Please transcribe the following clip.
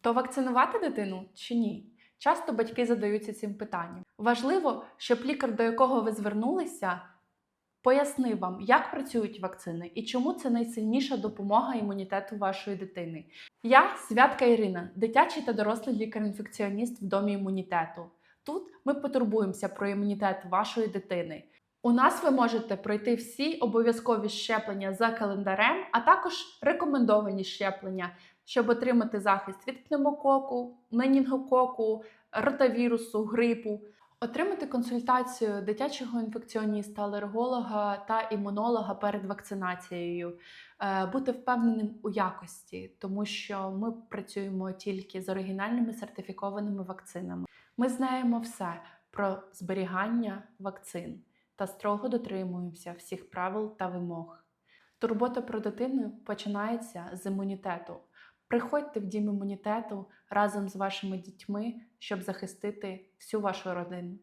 То вакцинувати дитину чи ні? Часто батьки задаються цим питанням. Важливо, щоб лікар, до якого ви звернулися, пояснив вам, як працюють вакцини і чому це найсильніша допомога імунітету вашої дитини. Я Святка Ірина, дитячий та дорослий лікар-інфекціоніст в домі імунітету. Тут ми потурбуємося про імунітет вашої дитини. У нас ви можете пройти всі обов'язкові щеплення за календарем, а також рекомендовані щеплення, щоб отримати захист від пневмококу, менінгококу, ротавірусу, грипу. Отримати консультацію дитячого інфекціоніста, алерголога та імунолога перед вакцинацією, Е, бути впевненим у якості, тому що ми працюємо тільки з оригінальними сертифікованими вакцинами. Ми знаємо все про зберігання вакцин та строго дотримуємося всіх правил та вимог. Турбота про дитину починається з імунітету. Приходьте в дім імунітету разом з вашими дітьми, щоб захистити всю вашу родину.